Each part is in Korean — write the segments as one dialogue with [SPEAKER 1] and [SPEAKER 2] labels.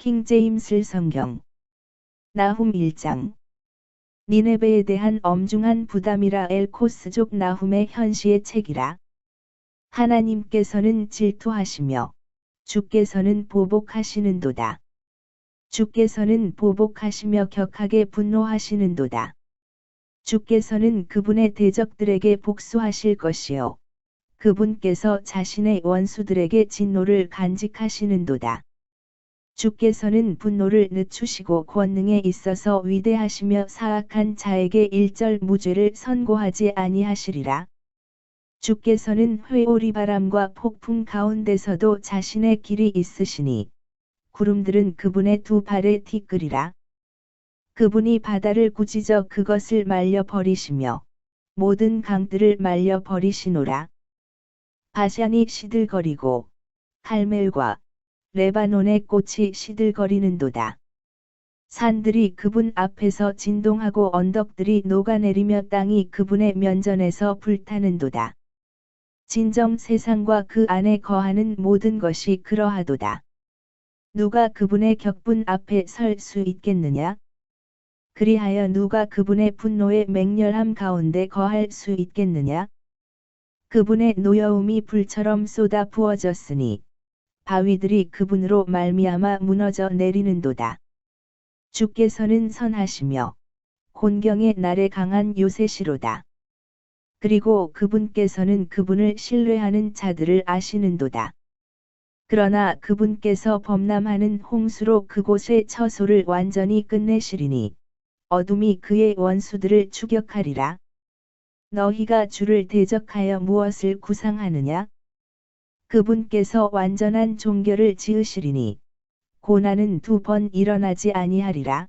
[SPEAKER 1] 킹 제임스 성경 나훔 1장 니네베에 대한 엄중한 부담이라 엘코스족 나훔의 현시의 책이라. 하나님께서는 질투하시며 주께서는 보복하시는도다. 주께서는 보복하시며 격하게 분노하시는도다. 주께서는 그분의 대적들에게 복수하실 것이요. 그분께서 자신의 원수들에게 진노를 간직하시는도다. 주께서는 분노를 늦추시고 권능에 있어서 위대하시며 사악한 자에게 일절 무죄를 선고하지 아니하시리라. 주께서는 회오리 바람과 폭풍 가운데서도 자신의 길이 있으시니 구름들은 그분의 두 발에 티끌이라. 그분이 바다를 꾸짖어 그것을 말려 버리시며 모든 강들을 말려 버리시노라. 바샨이 시들거리고 칼멜과 레바논의 꽃이 시들거리는도다. 산들이 그분 앞에서 진동하고 언덕들이 녹아내리며 땅이 그분의 면전에서 불타는도다. 진정 세상과 그 안에 거하는 모든 것이 그러하도다. 누가 그분의 격분 앞에 설 수 있겠느냐? 그리하여 누가 그분의 분노의 맹렬함 가운데 거할 수 있겠느냐? 그분의 노여움이 불처럼 쏟아 부어졌으니 바위들이 그분으로 말미암아 무너져 내리는도다. 주께서는 선하시며 곤경의 날에 강한 요새시로다. 그리고 그분께서는 그분을 신뢰하는 자들을 아시는도다. 그러나 그분께서 범람하는 홍수로 그곳의 처소를 완전히 끝내시리니 어둠이 그의 원수들을 추격하리라. 너희가 주를 대적하여 무엇을 구상하느냐? 그분께서 완전한 종교를 지으시리니 고난은 두 번 일어나지 아니하리라.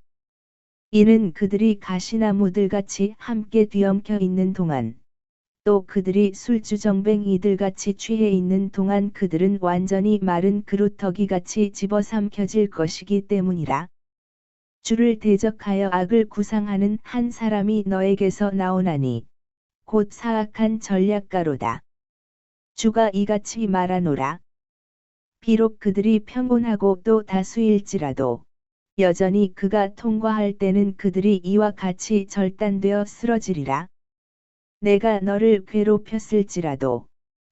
[SPEAKER 1] 이는 그들이 가시나무들같이 함께 뒤엉켜 있는 동안 또 그들이 술주정뱅이들같이 취해 있는 동안 그들은 완전히 마른 그루터기같이 집어삼켜질 것이기 때문이라. 주를 대적하여 악을 구상하는 한 사람이 너에게서 나오나니 곧 사악한 전략가로다. 주가 이같이 말하노라. 비록 그들이 평온하고 또 다수일지라도 여전히 그가 통과할 때는 그들이 이와 같이 절단되어 쓰러지리라. 내가 너를 괴롭혔을지라도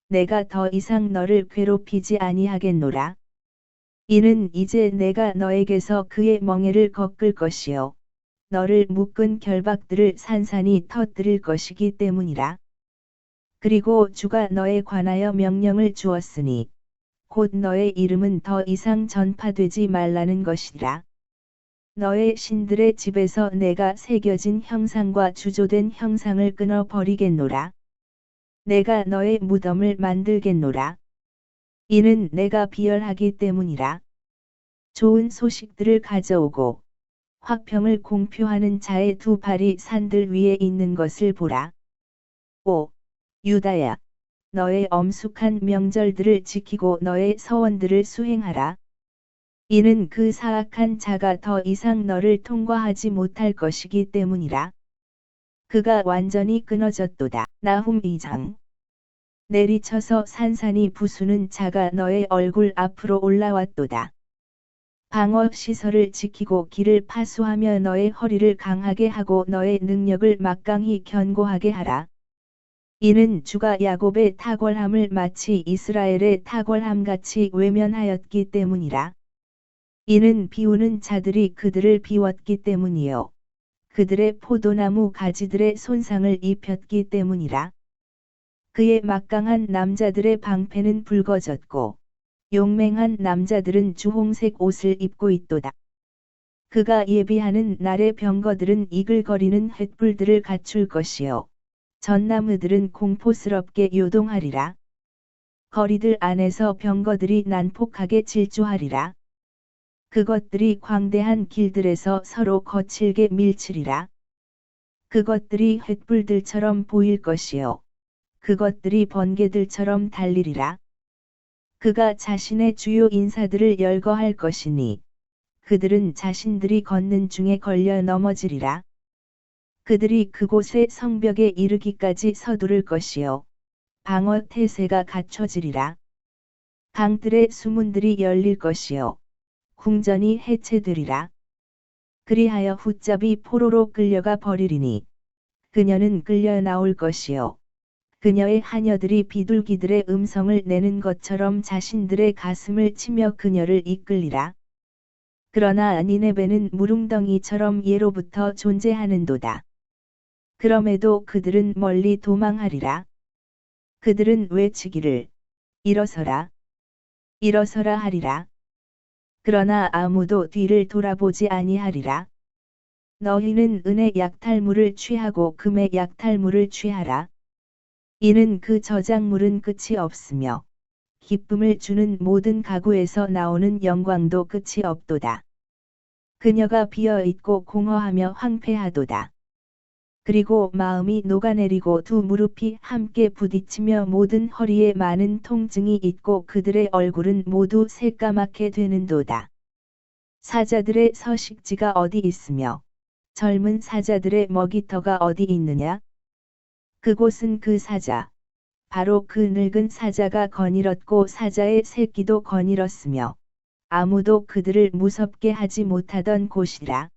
[SPEAKER 1] 내가 더 이상 너를 괴롭히지 아니하겠노라. 이는 이제 내가 너에게서 그의 멍에를 꺾을 것이요. 너를 묶은 결박들을 산산이 터뜨릴 것이기 때문이라. 그리고 주가 너에 관하여 명령을 주었으니 곧 너의 이름은 더 이상 전파되지 말라는 것이라. 너의 신들의 집에서 내가 새겨진 형상과 주조된 형상을 끊어 버리겠노라. 내가 너의 무덤을 만들겠노라. 이는 내가 비열하기 때문이라. 좋은 소식들을 가져오고 화평을 공표하는 자의 두 발이 산들 위에 있는 것을 보라. 5. 유다야, 너의 엄숙한 명절들을 지키고 너의 서원들을 수행하라. 이는 그 사악한 자가 더 이상 너를 통과하지 못할 것이기 때문이라. 그가 완전히 끊어졌도다. 나훔 2장. 내리쳐서 산산이 부수는 자가 너의 얼굴 앞으로 올라왔도다. 방어 시설을 지키고 길을 파수하며 너의 허리를 강하게 하고 너의 능력을 막강히 견고하게 하라. 이는 주가 야곱의 탁월함을 마치 이스라엘의 탁월함같이 외면하였기 때문이라. 이는 비우는 자들이 그들을 비웠기 때문이요. 그들의 포도나무 가지들의 손상을 입혔기 때문이라. 그의 막강한 남자들의 방패는 붉어졌고 용맹한 남자들은 주홍색 옷을 입고 있도다. 그가 예비하는 날의 병거들은 이글거리는 횃불들을 갖출 것이요. 전나무들은 공포스럽게 요동하리라. 거리들 안에서 병거들이 난폭하게 질주하리라. 그것들이 광대한 길들에서 서로 거칠게 밀치리라. 그것들이 횃불들처럼 보일 것이요. 그것들이 번개들처럼 달리리라. 그가 자신의 주요 인사들을 열거할 것이니 그들은 자신들이 걷는 중에 걸려 넘어지리라. 그들이 그곳의 성벽에 이르기까지 서두를 것이요. 방어 태세가 갖춰지리라. 강들의 수문들이 열릴 것이요. 궁전이 해체되리라. 그리하여 훗잡이 포로로 끌려가 버리리니 그녀는 끌려 나올 것이요. 그녀의 하녀들이 비둘기들의 음성을 내는 것처럼 자신들의 가슴을 치며 그녀를 이끌리라. 그러나 니네베는 무릉덩이처럼 예로부터 존재하는도다. 그럼에도 그들은 멀리 도망하리라. 그들은 외치기를 일어서라. 일어서라 하리라. 그러나 아무도 뒤를 돌아보지 아니하리라. 너희는 은의 약탈물을 취하고 금의 약탈물을 취하라. 이는 그 저작물은 끝이 없으며 기쁨을 주는 모든 가구에서 나오는 영광도 끝이 없도다. 그녀가 비어 있고 공허하며 황폐하도다. 그리고 마음이 녹아내리고 두 무릎이 함께 부딪히며 모든 허리에 많은 통증이 있고 그들의 얼굴은 모두 새까맣게 되는도다. 사자들의 서식지가 어디 있으며 젊은 사자들의 먹이터가 어디 있느냐? 그곳은 그 사자. 바로 그 늙은 사자가 거닐었고 사자의 새끼도 거닐었으며 아무도 그들을 무섭게 하지 못하던 곳이라.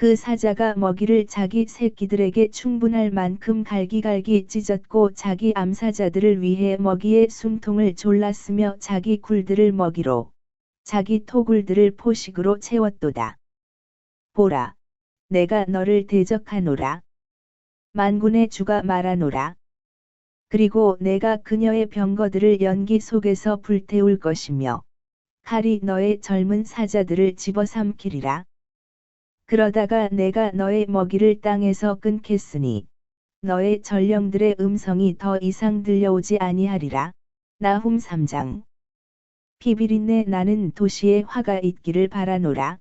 [SPEAKER 1] 그 사자가 먹이를 자기 새끼들에게 충분할 만큼 갈기갈기 찢었고 자기 암사자들을 위해 먹이의 숨통을 졸랐으며 자기 굴들을 먹이로 자기 토굴들을 포식으로 채웠도다. 보라, 내가 너를 대적하노라. 만군의 주가 말하노라. 그리고 내가 그녀의 병거들을 연기 속에서 불태울 것이며 칼이 너의 젊은 사자들을 집어삼키리라. 그러다가 내가 너의 먹이를 땅에서 끊겠으니 너의 전령들의 음성이 더 이상 들려오지 아니하리라. 나훔 3장 피비린내 나는 도시에 화가 있기를 바라노라.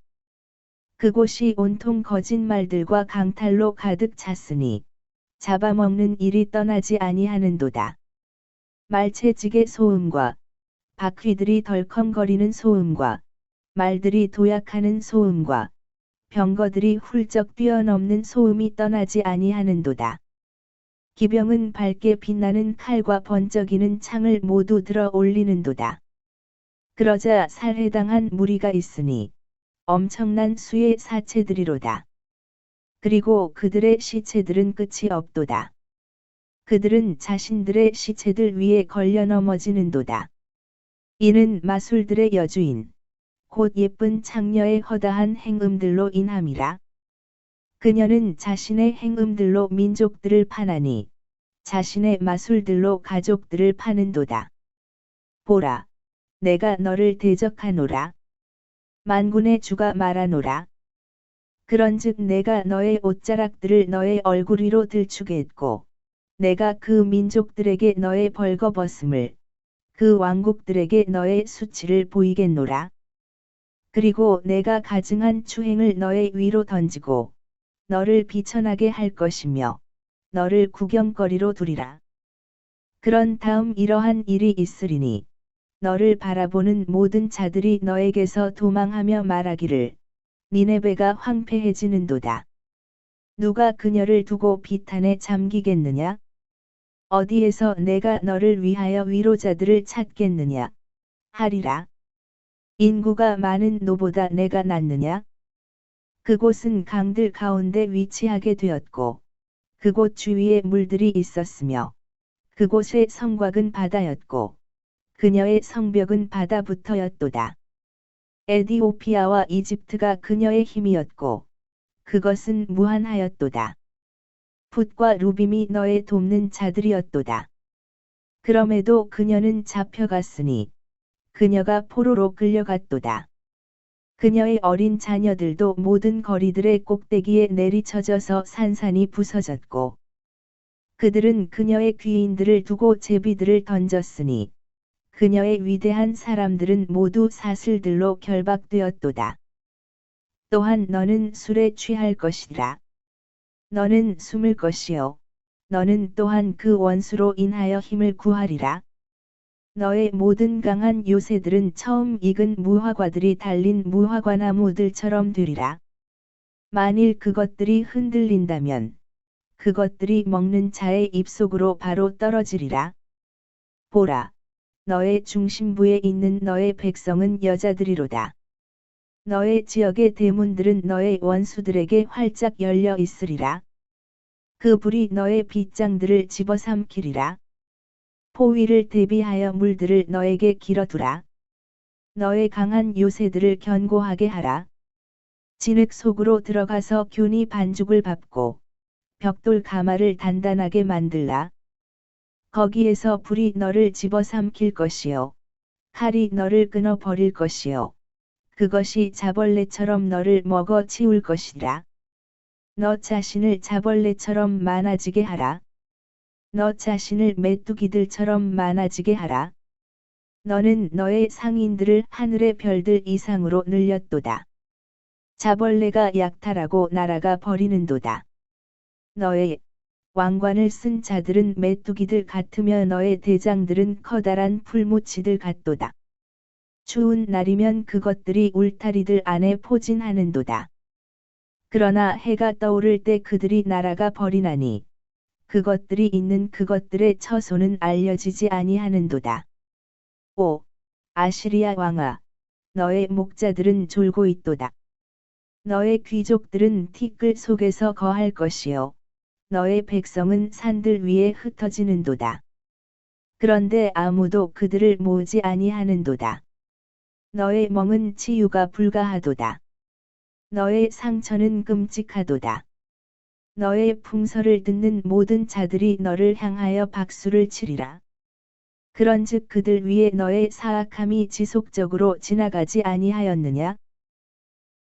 [SPEAKER 1] 그곳이 온통 거짓말들과 강탈로 가득 찼으니 잡아먹는 일이 떠나지 아니하는도다. 말채직의 소음과 바퀴들이 덜컹거리는 소음과 말들이 도약하는 소음과 병거들이 훌쩍 뛰어넘는 소음이 떠나지 아니하는도다. 기병은 밝게 빛나는 칼과 번쩍이는 창을 모두 들어 올리는도다. 그러자 살해당한 무리가 있으니 엄청난 수의 사체들이로다. 그리고 그들의 시체들은 끝이 없도다. 그들은 자신들의 시체들 위에 걸려 넘어지는도다. 이는 마술들의 여주인, 곧 예쁜 창녀의 허다한 행음들로 인함이라. 그녀는 자신의 행음들로 민족들을 파나니 자신의 마술들로 가족들을 파는도다. 보라, 내가 너를 대적하노라. 만군의 주가 말하노라. 그런즉 내가 너의 옷자락들을 너의 얼굴 위로 들추겠고, 내가 그 민족들에게 너의 벌거벗음을, 그 왕국들에게 너의 수치를 보이겠노라. 그리고 내가 가증한 추행을 너의 위로 던지고 너를 비천하게 할 것이며 너를 구경거리로 두리라. 그런 다음 이러한 일이 있으리니 너를 바라보는 모든 자들이 너에게서 도망하며 말하기를 니네베가 황폐해지는도다. 누가 그녀를 두고 비탄에 잠기겠느냐? 어디에서 내가 너를 위하여 위로자들을 찾겠느냐? 하리라. 인구가 많은 노보다 내가 낫느냐? 그곳은 강들 가운데 위치하게 되었고, 그곳 주위에 물들이 있었으며, 그곳의 성곽은 바다였고, 그녀의 성벽은 바다부터였도다. 에디오피아와 이집트가 그녀의 힘이었고, 그것은 무한하였도다. 풋과 루빔이 너의 돕는 자들이었도다. 그럼에도 그녀는 잡혀갔으니, 그녀가 포로로 끌려갔도다. 그녀의 어린 자녀들도 모든 거리들의 꼭대기에 내리쳐져서 산산이 부서졌고 그들은 그녀의 귀인들을 두고 제비들을 던졌으니 그녀의 위대한 사람들은 모두 사슬들로 결박되었도다. 또한 너는 술에 취할 것이라. 너는 숨을 것이요. 너는 또한 그 원수로 인하여 힘을 구하리라. 너의 모든 강한 요새들은 처음 익은 무화과들이 달린 무화과 나무들처럼 되리라. 만일 그것들이 흔들린다면 그것들이 먹는 자의 입속으로 바로 떨어지리라. 보라, 너의 중심부에 있는 너의 백성은 여자들이로다. 너의 지역의 대문들은 너의 원수들에게 활짝 열려 있으리라. 그 불이 너의 빗장들을 집어삼키리라. 포위를 대비하여 물들을 너에게 길어두라. 너의 강한 요새들을 견고하게 하라. 진흙 속으로 들어가서 균이 반죽을 밟고 벽돌 가마를 단단하게 만들라. 거기에서 불이 너를 집어삼킬 것이요. 칼이 너를 끊어 버릴 것이요. 그것이 자벌레처럼 너를 먹어 치울 것이라. 너 자신을 자벌레처럼 많아지게 하라. 너 자신을 메뚜기들처럼 많아지게 하라. 너는 너의 상인들을 하늘의 별들 이상으로 늘렸도다. 자벌레가 약탈하고 나라가 버리는도다. 너의 왕관을 쓴 자들은 메뚜기들 같으며 너의 대장들은 커다란 풀무치들 같도다. 추운 날이면 그것들이 울타리들 안에 포진하는도다. 그러나 해가 떠오를 때 그들이 날아가 버리나니 그것들이 있는 그것들의 처소는 알려지지 아니하는도다. 5. 아시리아 왕아 너의 목자들은 졸고 있도다. 너의 귀족들은 티끌 속에서 거할 것이요 너의 백성은 산들 위에 흩어지는도다. 그런데 아무도 그들을 모으지 아니하는도다. 너의 멍은 치유가 불가하도다. 너의 상처는 끔찍하도다. 너의 풍설을 듣는 모든 자들이 너를 향하여 박수를 치리라. 그런즉 그들 위에 너의 사악함이 지속적으로 지나가지 아니하였느냐?